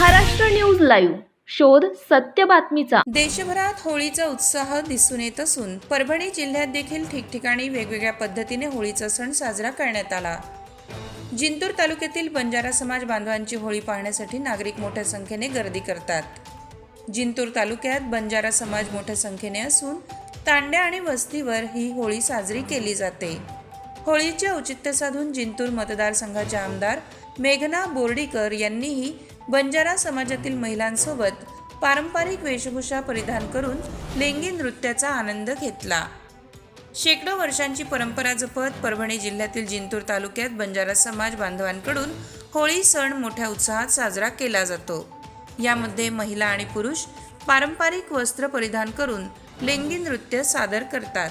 Maharashtra news live शोध सत्य बातमीचा. देशभरात होळीचा उत्साह दिसून येत असून परभणी जिल्ह्यात देखील ठिकठिकाणी वेगवेगळ्या पद्धतीने होळीचा सण साजरा करण्यात आला. जिंतूर तालुक्यातील बंजारा समाज बांधवांची होळी पाहण्यासाठी नागरिक मोठ्या संख्येने गर्दी करतात. जिंतूर तालुक्यात बंजारा समाज मोठ्या संख्येने असून तांड्या आणि वस्तीवर ही होळी साजरी केली जाते. होळीचे औचित्य साधून जिंतूर मतदारसंघाचे आमदार मेघना बोर्डीकर यांनीही बंजारा समाजातील महिलांसोबत पारंपरिक वेशभूषा परिधान करून लेंगी नृत्याचा आनंद घेतला. शेकडो वर्षांची परंपरा जपत परभणी जिल्ह्यातील जिंतूर तालुक्यात बंजारा समाज बांधवांकडून होळी सण मोठ्या उत्साहात साजरा केला जातो. यामध्ये महिला आणि पुरुष पारंपरिक वस्त्र परिधान करून लेंगी नृत्य सादर करतात.